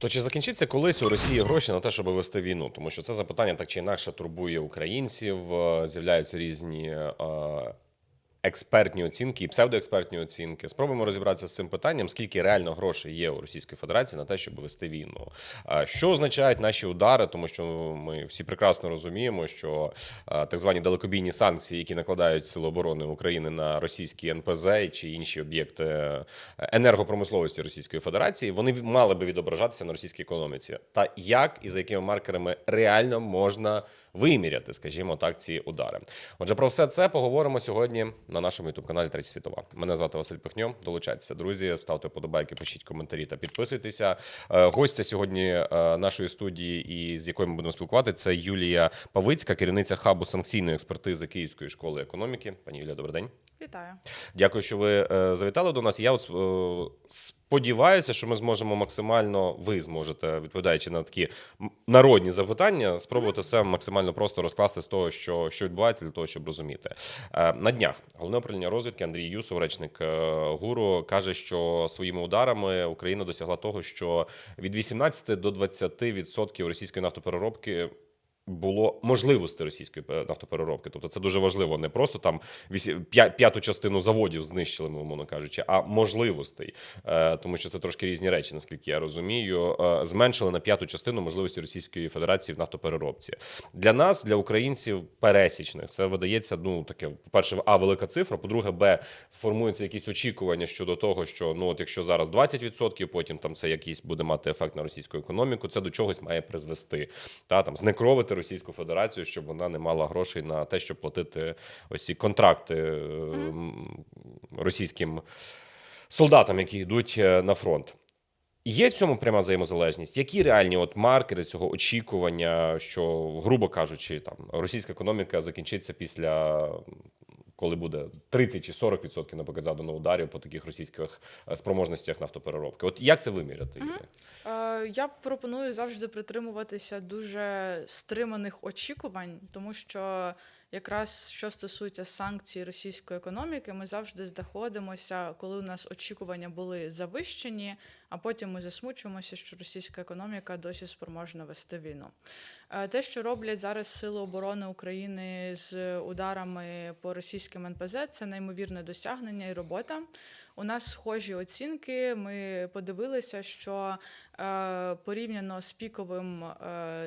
То чи закінчиться колись у Росії гроші на те, щоб вести війну? Тому що це запитання так чи інакше турбує українців. е, З'являються різні е, експертні оцінки і псевдоекспертні оцінки. Спробуємо розібратися з цим питанням, скільки реально грошей є у Російської Федерації на те, щоб вести війну. Що означають наші удари? Тому що ми всі прекрасно розуміємо, що так звані далекобійні санкції, які накладають сили оборони України на російські НПЗ чи інші об'єкти е, енергопромисловості Російської Федерації, вони мали би відображатися на російській економіці. Та як і за якими маркерами реально можна виміряти, скажімо так, ці удари. Отже, про все це поговоримо сьогодні на нашому youtube каналі Третя світова. Мене звати Василь Пихньо. Долучайтеся, друзі, ставте подобайки, пишіть коментарі та підписуйтеся. Е, Гостя сьогодні е, нашої студії, і з якою ми будемо спілкувати, це Юлія Павицька, керівниця хабу санкційної експертизи Київської школи економіки. Пані Юлія, добрий день. Вітаю. Дякую, що ви е, завітали до нас. Я от е, сподіваюся, що ми зможемо максимально, ви зможете, відповідаючи на такі народні запитання, спробувати все максимально просто розкласти з того, що, що відбувається, для того, щоб розуміти. Е, на днях головне управління розвідки Андрій Юсов, речник ГУРу, каже, що своїми ударами Україна досягла того, що від 18 до 20% російської нафтопереробки було можливості російської е, нафтопереробки. Тобто це дуже важливо. Не просто там п'яту частину заводів знищили, умовно кажучи, а можливостей. Е, Тому що це трошки різні речі, наскільки я розумію. Е, Зменшили на п'яту частину можливості Російської Федерації в нафтопереробці. Для нас, для українців пересічних, це видається ну таке, по-перше, а велика цифра. По-друге, б формуються якісь очікування щодо того, що ну от якщо зараз 20%, потім там це якийсь буде мати ефект на російську економіку, це до чогось має призвести. Та там знекровити Російську Федерацію, щоб вона не мала грошей на те, щоб платити ось ці контракти е, російським солдатам, які йдуть е, на фронт. Є в цьому пряма взаємозалежність? Які реальні от маркери цього очікування, що, грубо кажучи, там російська економіка закінчиться після коли буде 30 чи 40% наприклад, задано ударів по таких російських е, спроможностях нафтопереробки? От як це виміряти? Е, я пропоную завжди притримуватися дуже стриманих очікувань, тому що якраз що стосується санкцій російської економіки, ми завжди знаходимося, коли у нас очікування були завищені, а потім ми засмучуємося, що російська економіка досі спроможна вести війну. Е, Те, що роблять зараз Сили оборони України з ударами по російським НПЗ, це неймовірне досягнення і робота. У нас схожі оцінки. Ми подивилися, що е, порівняно з піковим е,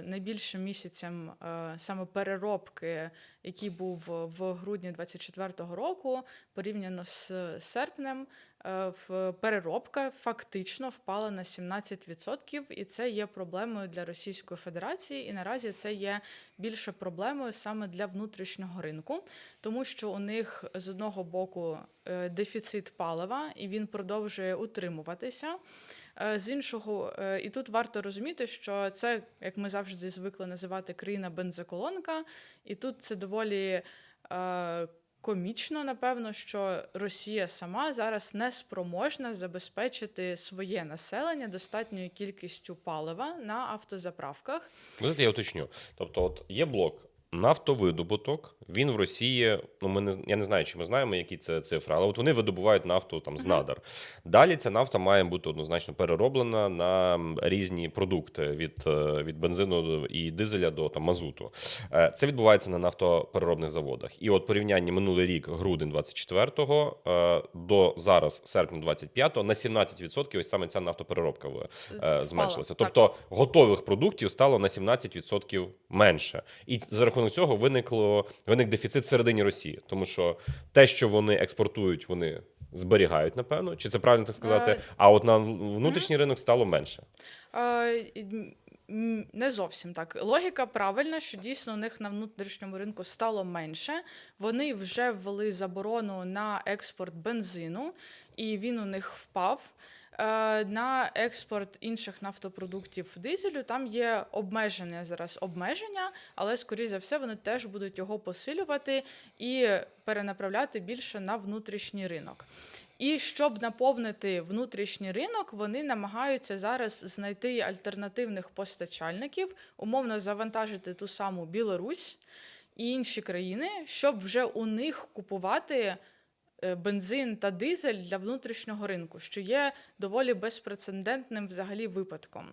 найбільшим місяцем саме переробки, який був в грудні 24-го року, порівняно з серпнем, е, переробка фактично впала на 17%, і це є проблемою для Російської Федерації. І наразі це є більше проблемою саме для внутрішнього ринку, тому що у них з одного боку е, дефіцит палива, і він продовжує утримуватися. Е, З іншого, і тут варто розуміти, що це, як ми завжди звикли називати, країна бензоколонка, і тут це доволі комічно, напевно, що Росія сама зараз не спроможна забезпечити своє населення достатньою кількістю палива на автозаправках. Ви знаєте, я уточню. Тобто, от є блок нафтовидобуток. Він в Росії, ну ми не я не знаю, чи ми знаємо, які це цифри, але от вони видобувають нафту там з надар. Далі ця нафта має бути однозначно перероблена на різні продукти від, е, від бензину і дизеля до там мазуту. Е, Це відбувається на нафтопереробних заводах. І от порівняння минулий рік, грудень 24-го е, до зараз, серпня 25-го, на 17% ось саме ця нафтопереробка зменшилася. Тобто готових продуктів стало на 17% менше. І за рахунок цього виникло виник дефіцит всередині Росії, тому що те, що вони експортують, вони зберігають, напевно, чи це правильно так сказати? Е, А от на внутрішній ринок стало менше. Е, Не зовсім так. Логіка правильна, що дійсно у них на внутрішньому ринку стало менше. Вони вже ввели заборону на експорт бензину, і він у них впав. Е, На експорт інших нафтопродуктів дизелю там є обмеження зараз обмеження, але скоріше за все вони теж будуть його посилювати і перенаправляти більше на внутрішній ринок. І щоб наповнити внутрішній ринок, вони намагаються зараз знайти альтернативних постачальників, умовно завантажити ту саму Білорусь і інші країни, щоб вже у них купувати бензин та дизель для внутрішнього ринку, що є доволі безпрецедентним взагалі випадком.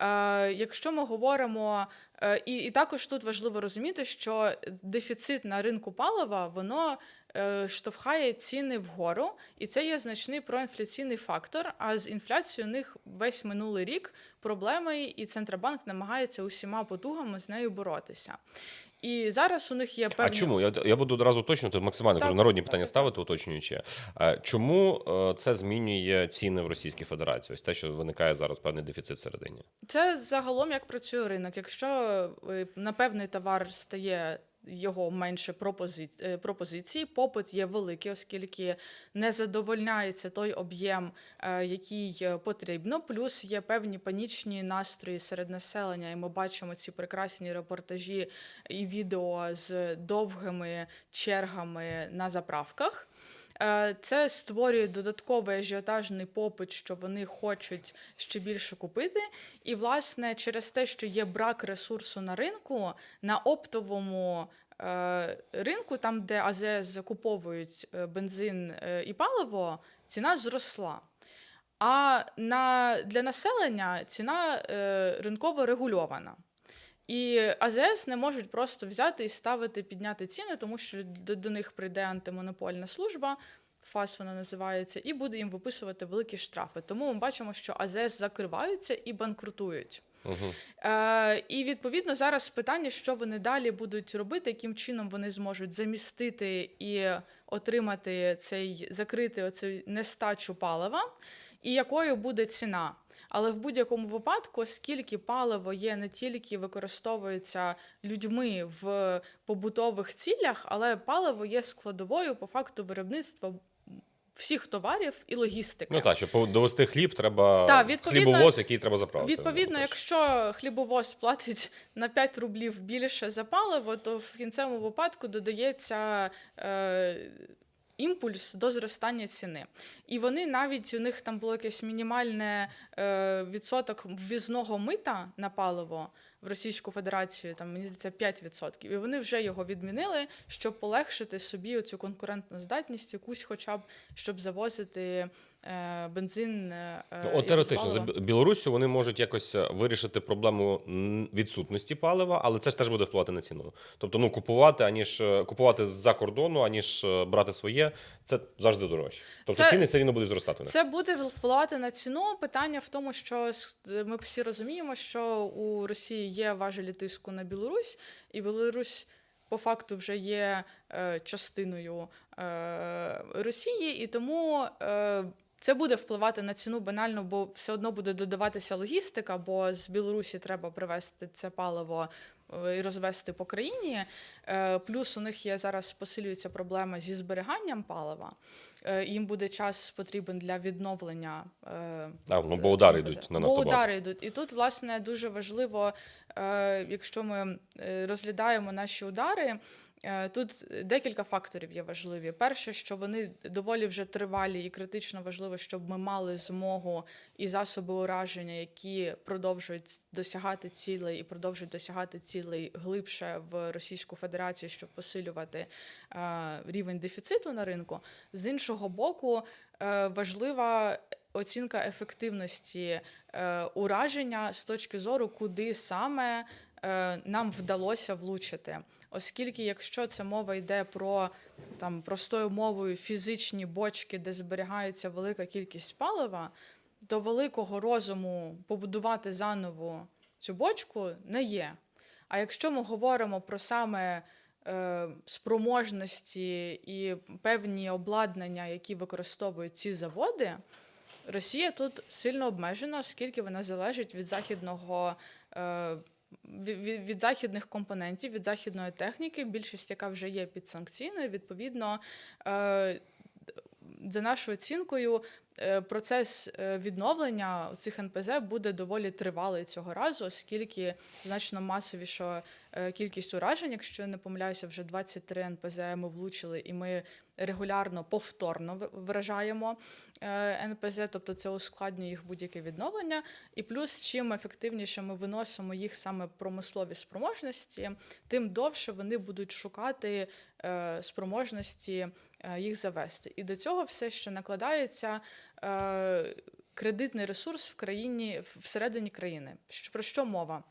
Е, Якщо ми говоримо, е, і, і також тут важливо розуміти, що дефіцит на ринку палива воно е, штовхає ціни вгору, і це є значний проінфляційний фактор. А з інфляцією у них весь минулий рік проблеми, і Центробанк намагається усіма потугами з нею боротися. І зараз у них є певні А чому? Я, я буду одразу уточнювати, максимально Так, кажу, народні так, питання так. ставити, уточнюючи. Е, Чому е, це змінює ціни в Російській Федерації? Ось те, що виникає зараз певний дефіцит всередині. Це загалом як працює ринок. Якщо е, на певний товар стає його менше пропозиції пропозицій, попит є великий, оскільки не задовольняється той об'єм, е, який е, потрібно. Плюс є певні панічні настрої серед населення, і ми бачимо ці прекрасні репортажі і відео з довгими чергами на заправках. Е, Це створює додатковий ажіотажний попит, що вони хочуть ще більше купити. І, власне, через те, що є брак ресурсу на ринку, на оптовому е, ринку, там, де АЗС закуповують е, бензин і паливо, ціна зросла. А на, для населення ціна ринково регульована. І АЗС не можуть просто взяти і ставити, підняти ціни, тому що до, до них прийде антимонопольна служба, ФАС вона називається, і буде їм виписувати великі штрафи. Тому ми бачимо, що АЗС закриваються і банкрутують. Угу. Е, і відповідно зараз питання, що вони далі будуть робити, яким чином вони зможуть замістити і отримати цей закрити оцю нестачу палива, і якою буде ціна. Але в будь-якому випадку, оскільки паливо є не тільки використовується людьми в побутових цілях, але паливо є складовою по факту виробництва всіх товарів і логістики. Ну так, щоб довести хліб, треба відповідно- хлібовоз, який треба заправити. Відповідно, Ну, якщо хлібовоз платить на 5 рублів більше за паливо, то в кінцевому випадку додається е, імпульс до зростання ціни. І вони навіть у них там було якесь мінімальне е, відсоток ввізного мита на паливо в Російську Федерацію, там мені здається 5%. І вони вже його відмінили, щоб полегшити собі оцю конкурентну здатність, якусь, хоча б щоб завозити бензин. Е, Ну, от теоретично, за. Білоруссю вони можуть якось е, вирішити проблему відсутності палива, але це ж теж буде впливати на ціну. Тобто, ну купувати, аніж е, купувати з-за кордону, аніж е, брати своє, це завжди дорожче. Тобто Це- ціни все рівно будуть зростати. Це буде впливати на ціну. Питання в тому, що ми всі розуміємо, що у Росії є важелі тиску на Білорусь, і Білорусь по факту вже є е, частиною е, Росії, і тому. Е, це буде впливати на ціну банально, бо все одно буде додаватися логістика, бо з Білорусі треба привезти це паливо е, і розвести по країні. Е, Плюс у них є зараз посилюється проблема зі зберіганням палива. Е, Їм буде час потрібен для відновлення. А, ну, бо удари йдуть на Бо удари йдуть. І тут, власне, дуже важливо, якщо ми розглядаємо наші удари. Е, Тут декілька факторів є важливі. Перше, що вони доволі вже тривалі, і критично важливо, щоб ми мали змогу і засоби ураження, які продовжують досягати цілей і продовжують досягати цілей глибше в Російську Федерацію, щоб посилювати е, рівень дефіциту на ринку. З іншого боку, е, важлива оцінка ефективності ураження з точки зору, куди саме нам вдалося влучити. Оскільки, якщо це мова йде про там простою мовою фізичні бочки, де зберігається велика кількість палива, то великого розуму побудувати заново цю бочку не є. А якщо ми говоримо про саме е, спроможності і певні обладнання, які використовують ці заводи, Росія тут сильно обмежена, оскільки вона залежить від західного. Е, від, західних компонентів, від західної техніки, більшість, яка вже є підсанкційною, відповідно, е, за нашою оцінкою, процес е, відновлення цих НПЗ буде доволі тривалий цього разу, оскільки значно масовіша е, кількість уражень, якщо я не помиляюся, вже 23 НПЗ ми влучили, і ми регулярно повторно вражаємо е, НПЗ, тобто це ускладнює їх будь-яке відновлення. І плюс, чим ефективніше ми виносимо їх саме промислові спроможності, тим довше вони будуть шукати е, спроможності е, їх завести. І до цього все ще накладається е, кредитний ресурс в країні всередині країни. Про що мова?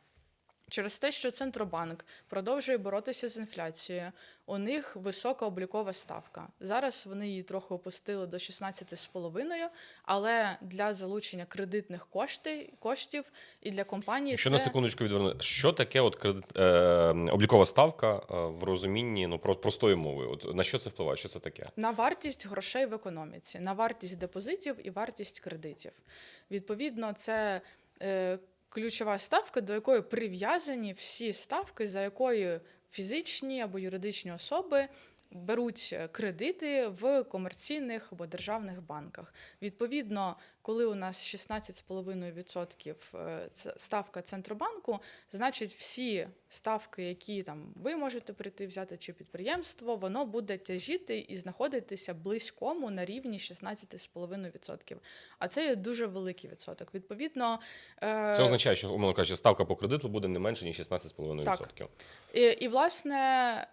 Через те, що Центробанк продовжує боротися з інфляцією, у них висока облікова ставка. Зараз вони її трохи опустили до 16,5, але для залучення кредитних коштів, коштів і для компанії Якщо це на секундочку відвернути, що таке от кредит, е, облікова ставка е, в розумінні ну, про, простою мовою? От, на що це впливає? Що це таке? на вартість грошей в економіці, на вартість депозитів і вартість кредитів. Відповідно, це е, ключова ставка, до якої прив'язані всі ставки, за якою фізичні або юридичні особи беруть кредити в комерційних або державних банках. Відповідно, коли у нас 16,5% е, ставка центробанку, значить всі ставки, які там ви можете прийти взяти чи підприємство, воно буде тяжіти і знаходитися близькому на рівні 16,5%. А це є дуже великий відсоток. Відповідно, е, Це означає, що, умовно кажучи, ставка по кредиту буде не менше, ніж 16,5%. Так. І, і власне,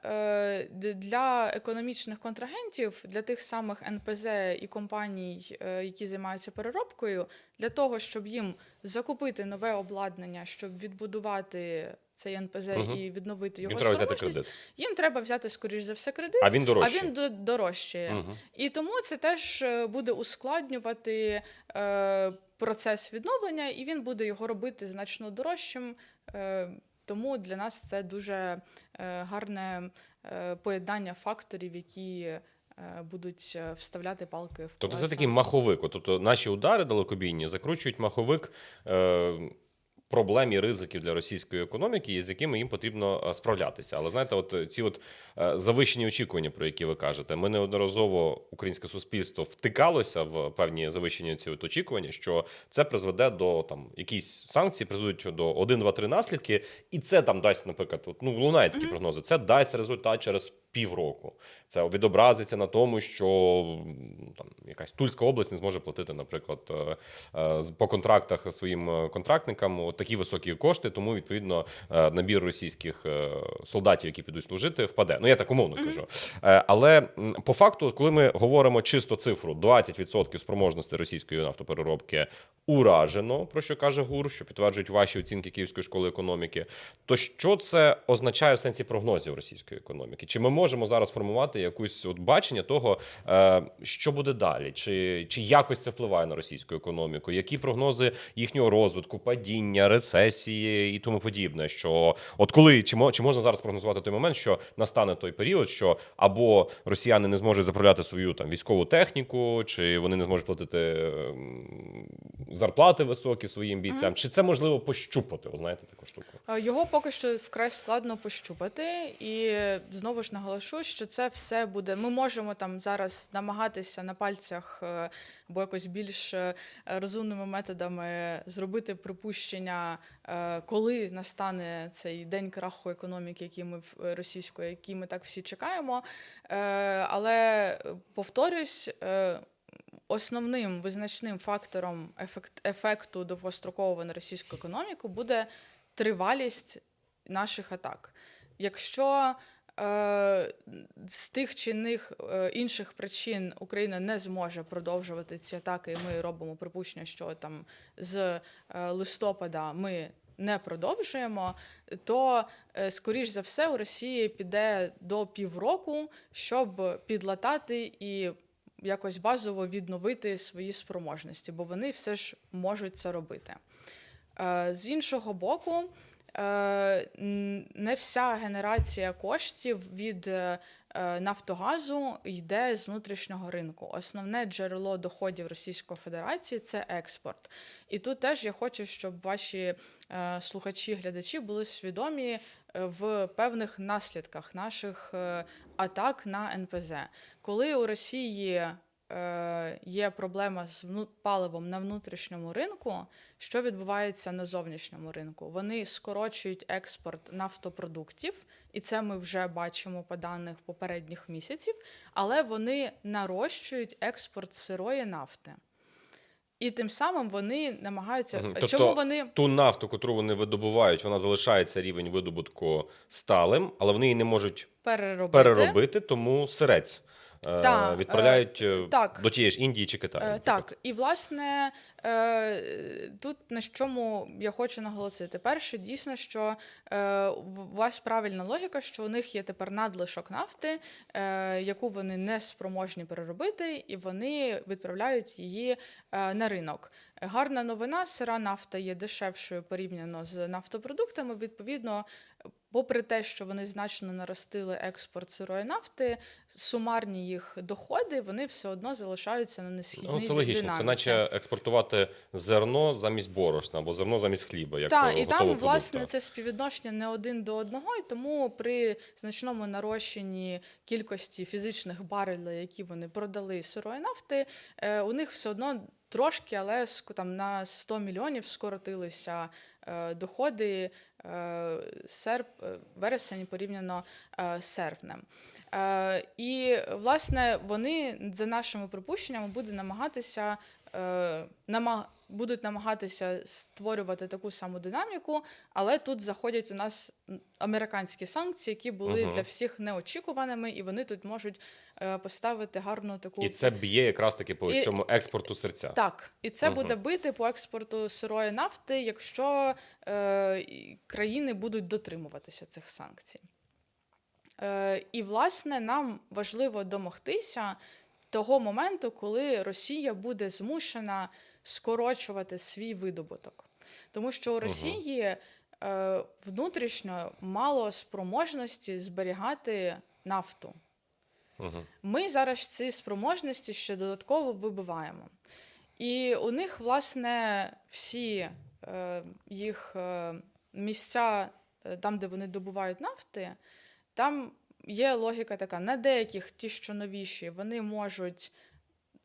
е, для економічних контрагентів, для тих самих НПЗ і компаній, які займаються переробкою, для того, щоб їм закупити нове обладнання, щоб відбудувати цей НПЗ Мгм. і відновити його Їм треба взяти спроможність, кредит. їм треба взяти, скоріш за все, кредит, А він дорожчий. а він до- дорожчає. Мгм. І тому це теж е, буде ускладнювати е, процес відновлення, і він буде його робити значно дорожчим. Е, тому для нас це дуже е, гарне е, поєднання факторів, які будуть е, вставляти палки в Тобто це такий маховик. Тобто наші удари далекобійні закручують маховик е, проблем і ризиків для російської економіки, з якими їм потрібно е, справлятися. Але знаєте, от е, ці от е, завищені очікування, про які ви кажете, ми неодноразово українське суспільство втикалося в певні завищені ці от очікування, що це призведе до там якісь санкції, призведуть до 1, 2, 3 наслідки, і це там дасть, наприклад, от, ну лунають такі прогнози. Це дасть результат через півроку. Це відобразиться на тому, що там якась Тульська область не зможе платити, наприклад, е, е, по контрактах своїм е, контрактникам от такі високі кошти. Тому відповідно набір російських солдатів, які підуть служити, впаде. Ну я так умовно кажу. Е, Але по факту, коли ми говоримо чисто цифру 20% спроможності російської нафтопереробки уражено, про що каже ГУР, що підтверджують ваші оцінки Київської школи економіки. То що це означає в сенсі прогнозів російської економіки? Чи ми можемо зараз формувати якусь от бачення того, е, що буде далі, чи, чи якось це впливає на російську економіку? Які прогнози їхнього розвитку, падіння, рецесії і тому подібне? Що от коли чи, чи можна зараз прогнозувати той момент, що настане той період, що або росіяни не зможуть заправляти свою там військову техніку, чи вони не зможуть платити ем, зарплати високі своїм бійцям, чи це можливо пощупати? Ви знаєте таку штуку? Е, Його поки що вкрай складно пощупати, і знову ж наголошу, що це все буде. Ми можемо там зараз намагатися на пальцях е, або якось більш е, розумними методами зробити припущення, е, коли настане цей день краху економіки, який ми російської, який ми так всі чекаємо. Але повторюсь. Основним визначним фактором ефект, ефекту довгострокового на російську економіку буде тривалість наших атак. Якщо з тих чи іних е, інших причин Україна не зможе продовжувати ці атаки, і ми робимо припущення, що там з е, листопада ми не продовжуємо, то е, скоріш за все у Росії піде до півроку, щоб підлатати і якось базово відновити свої спроможності, бо вони все ж можуть це робити. Е, З іншого боку, е, не вся генерація коштів від е, е, Нафтогазу йде з внутрішнього ринку. Основне джерело доходів Російської Федерації це експорт. І тут теж я хочу, щоб ваші е, слухачі, глядачі були свідомі е, в певних наслідках наших е, атак на НПЗ. Коли у Росії е, є проблема з паливом на внутрішньому ринку, що відбувається на зовнішньому ринку? Вони скорочують експорт нафтопродуктів, і це ми вже бачимо по даних попередніх місяців, але вони нарощують експорт сирої нафти. І тим самим вони намагаються. Мгм. Чому Тобто вони Ту нафту, котру вони видобувають, вона залишається рівень видобутку сталим, але вони її не можуть переробити? переробити, тому сирець е, Та, відправляють е, так. до тієї ж Індії чи Китаю. Е. Так, і власне е, тут на чому я хочу наголосити. Перше, дійсно, що е, у вас правильна логіка, що у них є тепер надлишок нафти, е, яку вони не спроможні переробити, і вони відправляють її е, на ринок. Гарна новина: сира нафта є дешевшою порівняно з нафтопродуктами. Відповідно, попри те, що вони значно наростили експорт сирої нафти, сумарні їх доходи вони все одно залишаються на несхідній Ну, це логічно. Це наче експортувати зерно замість борошна або зерно замість хліба. Як Так, е, і там, готового власне, це співвідношення не один до одного, і тому при значному нарощенні кількості фізичних барелів, які вони продали сирої нафти, е, у них все одно трошки, але там на 100 мільйонів скоротилися е, доходи серп, е, вересень порівняно е, серпнем. Е, і власне вони за нашими припущеннями будуть намагатися е, нама, будуть намагатися створювати таку саму динаміку, але тут заходять у нас американські санкції, які були Мгм. для всіх неочікуваними, і вони тут можуть е, поставити гарну таку І це б'є якраз таки по І- цьому експорту серця. так, і це Мгм. буде бити по експорту сирої нафти, якщо е, країни будуть дотримуватися цих санкцій. Е, і, власне, нам важливо домогтися того моменту, коли Росія буде змушена скорочувати свій видобуток. Тому що у Росії е, внутрішньо мало спроможності зберігати нафту. Ми зараз ці спроможності ще додатково вибиваємо. І у них, власне, всі е, їх е, місця, е, там, де вони добувають нафти, там є логіка така: на деяких, ті, що новіші, вони можуть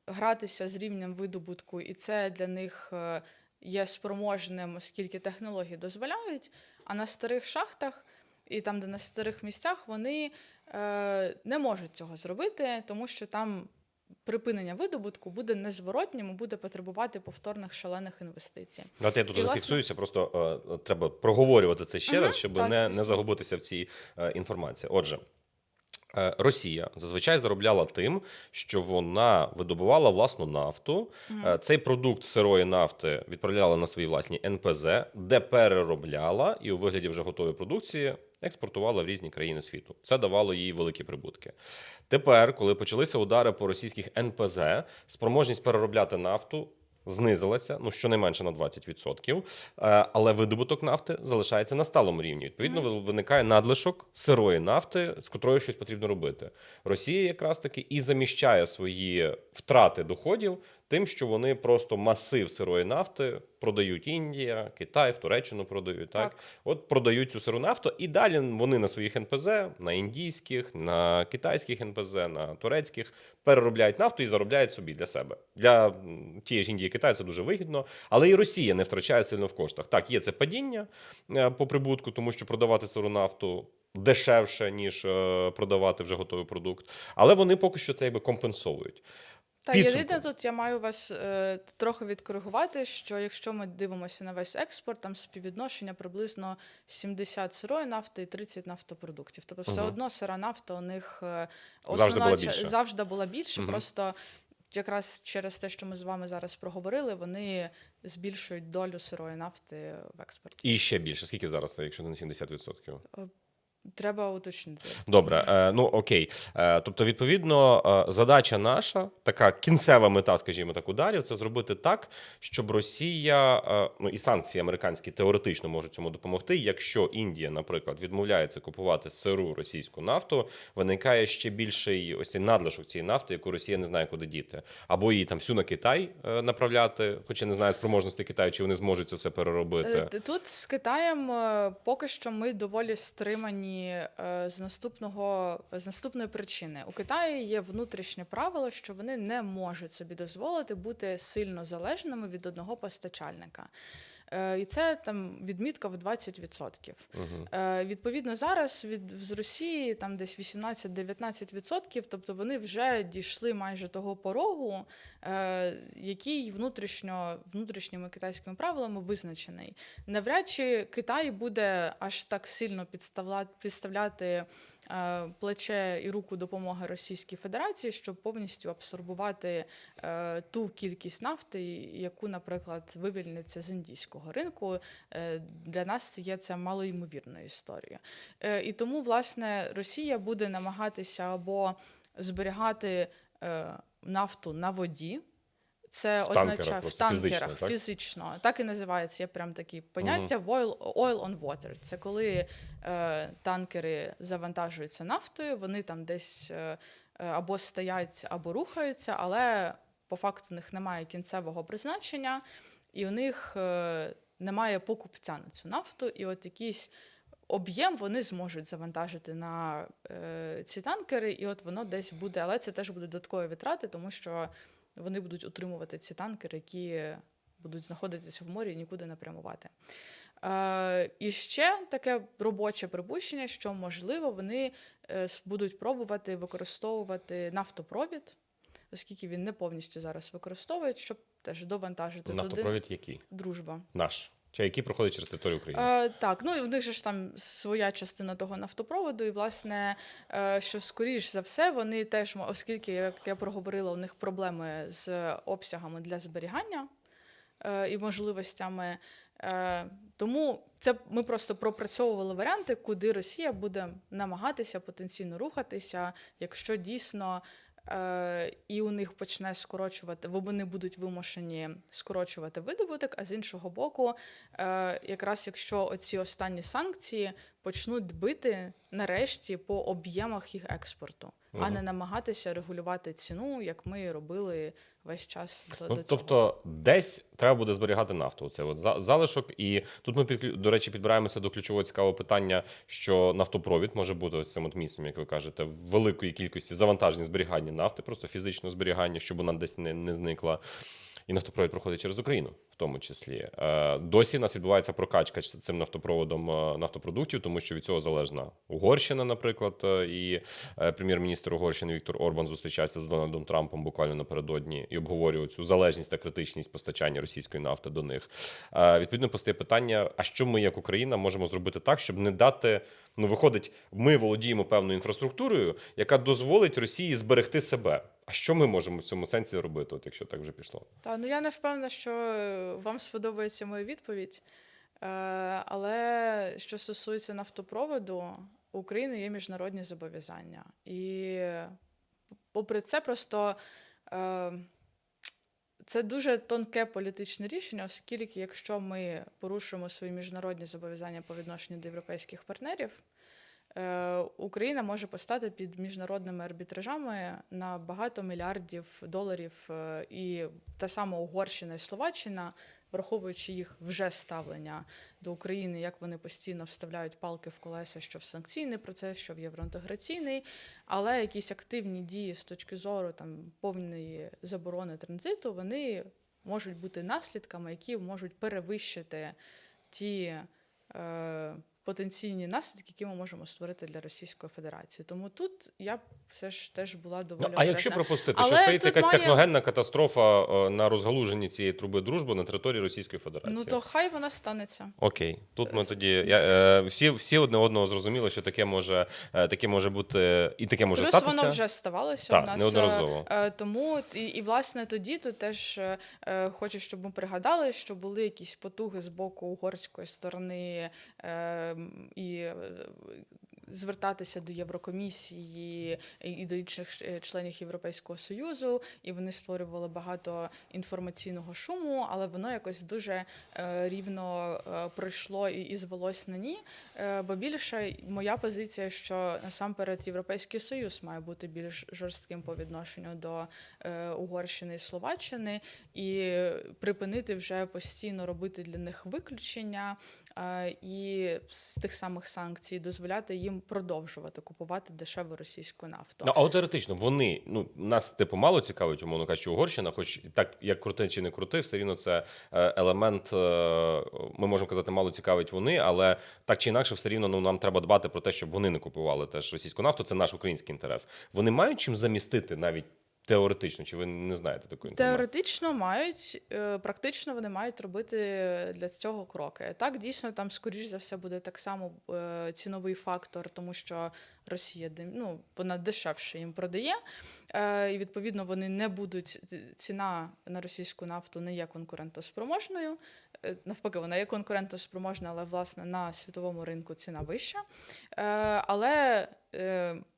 гратися з рівнем видобутку, і це для них е, є спроможним, оскільки технології дозволяють. А на старих шахтах і там, де на старих місцях, вони е, не можуть цього зробити, тому що там припинення видобутку буде незворотнім і буде потребувати повторних шалених інвестицій. Давайте я тут І, власне- зафіксуюся, просто е, треба проговорювати це ще Мгм, раз, щоб так, не, не загубитися в цій е, інформації. Отже. Е, Росія зазвичай заробляла тим, що вона видобувала власну нафту. Е, Цей продукт сирої нафти відправляла на свої власні НПЗ, де переробляла і у вигляді вже готової продукції експортувала в різні країни світу. Це давало їй великі прибутки. Тепер, коли почалися удари по російських НПЗ, спроможність переробляти нафту. Знизилася, ну щонайменше на 20%, е, але видобуток нафти залишається на сталому рівні. Відповідно, ви- виникає надлишок сирої нафти, з котрою щось потрібно робити. Росія якраз таки і заміщає свої втрати доходів тим, що вони просто масив сирої нафти продають Індія, Китай, в Туреччину продають. Так, Так. от продають цю сиру нафту, і далі вони на своїх НПЗ, на індійських, на китайських НПЗ, на турецьких переробляють нафту і заробляють собі для себе. Для тієї ж Індії Китаю це дуже вигідно. Але і Росія не втрачає сильно в коштах. Так, є це падіння е, по прибутку, тому що продавати сиру нафту. Дешевше, ніж е, продавати вже готовий продукт, але вони поки що це якби компенсовують. Та Підсумку. єдине тут я маю вас е, трохи відкоригувати, що якщо ми дивимося на весь експорт, там співвідношення приблизно 70 сирої нафти і 30 нафтопродуктів. Тобто, все одно сира нафта у них е, Завжди була більше. завжди була більше. Мгм. Просто якраз через те, що ми з вами зараз проговорили, вони збільшують долю сирої нафти в експорті. І ще більше. Скільки зараз, це, якщо не 70%? Треба уточнити. Добре, е, ну окей. Е, тобто, відповідно, е, задача наша, така кінцева мета, скажімо так, ударів, це зробити так, щоб Росія, ну і санкції американські теоретично можуть цьому допомогти. Якщо Індія, наприклад, відмовляється купувати сиру російську нафту, виникає ще більший ось цей надлишок цієї нафти, яку Росія не знає, куди діти, або її там всю на Китай направляти, хоча не знає спроможності Китаю, чи вони зможуть це все переробити. Тут з Китаєм поки що ми доволі стримані е, з наступного з наступної причини. У Китаї є внутрішнє правило, що вони не можуть собі дозволити бути сильно залежними від одного постачальника. Е, І це там відмітка в 20%. Мгм. Е, Відповідно, зараз від з Росії там десь 18-19%, тобто вони вже дійшли майже того порогу, е, який внутрішньо внутрішніми китайськими правилами визначений. Навряд чи Китай буде аж так сильно підставляти, підставляти плече і руку допомоги Російській Федерації, щоб повністю абсорбувати е, ту кількість нафти, яку, наприклад, вивільниться з індійського ринку. Е, Для нас є це малоймовірною історією. Е, І тому, власне, Росія буде намагатися або зберігати е, нафту на воді. Це В танкерах означає в просто, фізично, танкерах так? фізично. Так і називається. Є прям такі поняття oil, oil on water. Це коли е, танкери завантажуються нафтою, вони там десь е, е, або стоять, або рухаються, але по факту у них немає кінцевого призначення, і у них е, немає покупця на цю нафту. І от якийсь об'єм вони зможуть завантажити на е, ці танкери, і от воно десь буде, але це теж буде додаткові витрати, тому що вони будуть утримувати ці танкери, які будуть знаходитися в морі і нікуди не прямувати. Е, і ще таке робоче припущення, що можливо вони е, будуть пробувати використовувати нафтопровід, оскільки він не повністю зараз використовують, щоб теж довантажити туди який? дружба. Наш. Чи який проходить через територію України? Е, так, ну в них ж там своя частина того нафтопроводу, і власне, е, що скоріш за все, вони теж, оскільки, як я проговорила, у них проблеми з обсягами для зберігання е, і можливостями. Е, тому це ми просто пропрацьовували варіанти, куди Росія буде намагатися потенційно рухатися, якщо дійсно. Е, і у них почне скорочувати, вони будуть вимушені скорочувати видобуток, а з іншого боку, е, якраз якщо оці останні санкції почнуть бити нарешті по об'ємах їх експорту, а не намагатися регулювати ціну, як ми робили весь час до, Ну, до цього. тобто десь треба буде зберігати нафту. Це от за- залишок. І тут ми підклю- до речі підбираємося до ключового цікавого питання, що нафтопровід може бути ось цим от місцем, як ви кажете, в великої кількості завантажень зберігання нафти, просто фізичного зберігання, щоб вона десь не, не зникла. І нафтопровід проходить через Україну, в тому числі. Е, Досі у нас відбувається прокачка цим нафтопроводом е, нафтопродуктів, тому що від цього залежна Угорщина, наприклад, е, і прем'єр-міністр Угорщини Віктор Орбан зустрічається з Дональдом Трампом буквально напередодні і обговорює цю залежність та критичність постачання російської нафти до них. Відповідно, постає питання: а що ми, як Україна, можемо зробити так, щоб не дати. Ну, виходить, ми володіємо певною інфраструктурою, яка дозволить Росії зберегти себе. А що ми можемо в цьому сенсі робити, от якщо так вже пішло? Та ну я не впевнена, що вам сподобається моя відповідь. Е, але що стосується нафтопроводу, у України є міжнародні зобов'язання. І попри це, просто е, це дуже тонке політичне рішення, оскільки, якщо ми порушимо свої міжнародні зобов'язання по відношенню до європейських партнерів, Україна може постати під міжнародними арбітражами на багато мільярдів доларів, е, і та сама Угорщина і Словаччина, враховуючи їх вже ставлення до України, як вони постійно вставляють палки в колеса, що в санкційний процес, що в євроінтеграційний, але якісь активні дії з точки зору там повної заборони транзиту, вони можуть бути наслідками, які можуть перевищити ті. Е, Потенційні наслідки, які ми можемо створити для Російської Федерації, тому тут я все ж теж була доволі Ну, а якщо пропустити, Але що стається якась має- техногенна катастрофа е, на розгалуженні цієї труби дружби на території Російської Федерації? ну то хай вона станеться. Окей, тут ми тоді я, е, всі, всі одне одного зрозуміли, що таке може, е, таке може бути і таке може Плюс статися. воно вже ставалося Так, у нас неодноразово. е, е, тому і, і власне тоді тут теж е, е, хочу, щоб ми пригадали, що були якісь потуги з боку угорської сторони е, і е, звертатися до Єврокомісії і, до інших е, членів Європейського союзу, і вони створювали багато інформаційного шуму, але воно якось дуже е, рівно пройшло і, звелось на ні. Бо більше моя позиція, що насамперед Європейський Союз має бути більш жорстким по відношенню до Угорщини і Словаччини, і припинити вже постійно робити для них виключення і з тих самих санкцій дозволяти їм продовжувати купувати дешеву російську нафту. Ну, а от теоретично вони ну нас типу мало цікавить, умовно кажучи, Угорщина, хоч так як крути чи не крути, все рівно це е, елемент. е, Ми можемо казати, мало цікавить вони, але так чи інакше, все рівно ну нам треба дбати про те, щоб вони не купували теж російську нафту. Це наш український інтерес. Вони мають чим замістити навіть. Теоретично, чи ви не знаєте такої? Теоретично мають, е, практично вони мають робити для цього кроки. Так, дійсно, там, скоріш за все, буде так само е, ціновий фактор, тому що Росія ну, вона дешевше їм продає, е, і відповідно вони не будуть. Ціна на російську нафту не є конкурентоспроможною. Навпаки, вона є конкурентоспроможна, але власне на світовому ринку ціна вища. Але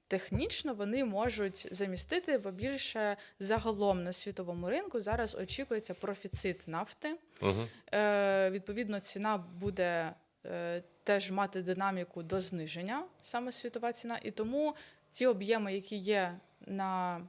технічно вони можуть замістити, бо більше загалом на світовому ринку зараз очікується профіцит нафти. Угу. Е, Відповідно, ціна буде е, теж мати динаміку до зниження, саме світова ціна. І тому ті об'єми, які є на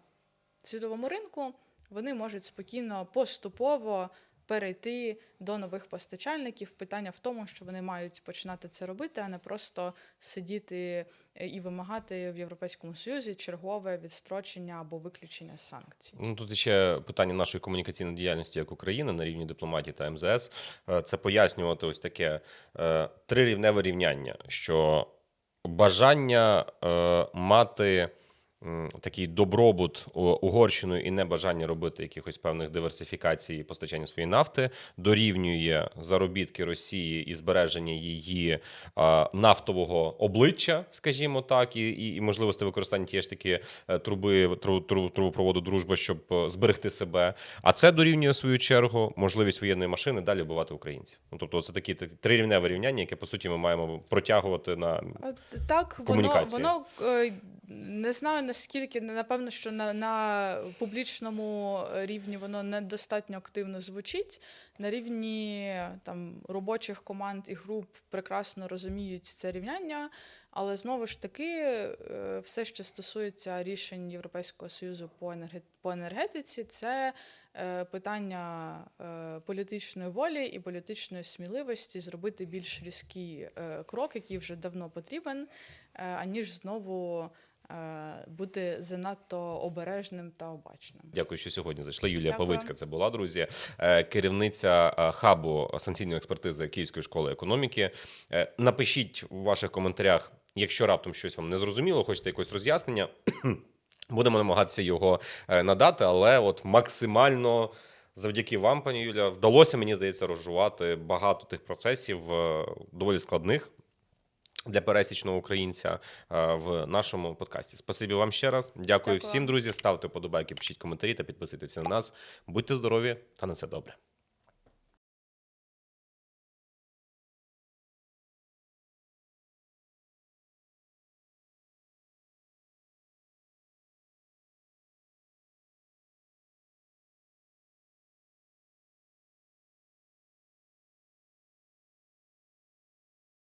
світовому ринку, вони можуть спокійно поступово перейти до нових постачальників. Питання в тому, що вони мають починати це робити, а не просто сидіти е, і вимагати в Європейському Союзі чергове відстрочення або виключення санкцій. Ну тут ще питання нашої комунікаційної діяльності як України на рівні дипломатії та МЗС. Е, Це пояснювати ось таке е, трирівневе рівняння, що бажання мати такий добробут Угорщиною і небажання робити якихось певних диверсифікацій постачання своєї нафти дорівнює заробітки Росії і збереження її нафтового обличчя, скажімо так, і, і, і можливості використання тієї ж таки е, труби тру, тру, трубопроводу дружба, щоб е, зберегти себе. А це дорівнює в свою чергу можливість воєнної машини далі вбивати українців. Ну тобто, це такі трирівневе рівняння, яке по суті ми маємо протягувати на Так, воно, воно е, не знаю наскільки, напевно, що на, на публічному рівні воно недостатньо активно звучить. На рівні там робочих команд і груп прекрасно розуміють це рівняння, але знову ж таки, е, все, що стосується рішень Європейського союзу по енерге- по енергетиці, це е, питання е, політичної волі і політичної сміливості зробити більш різкий крок, який вже давно потрібен, аніж знову бути занадто обережним та обачним. Дякую, що сьогодні зайшли. Юлія Дякую. Павицька це була, друзі, Е, керівниця е, хабу санкційної експертизи Київської школи економіки. Е, Напишіть у ваших коментарях, якщо раптом щось вам не зрозуміло, хочете якось роз'яснення. Будемо намагатися його е, надати, але от максимально. Завдяки вам, пані Юля, вдалося, мені здається, розжувати багато тих процесів е, доволі складних для пересічного українця е, в нашому подкасті. Спасибі вам ще раз. Дякую, Дякую. всім, друзі. Ставте подобайки, пишіть коментарі та підписуйтесь на нас. Будьте здорові та на все добре.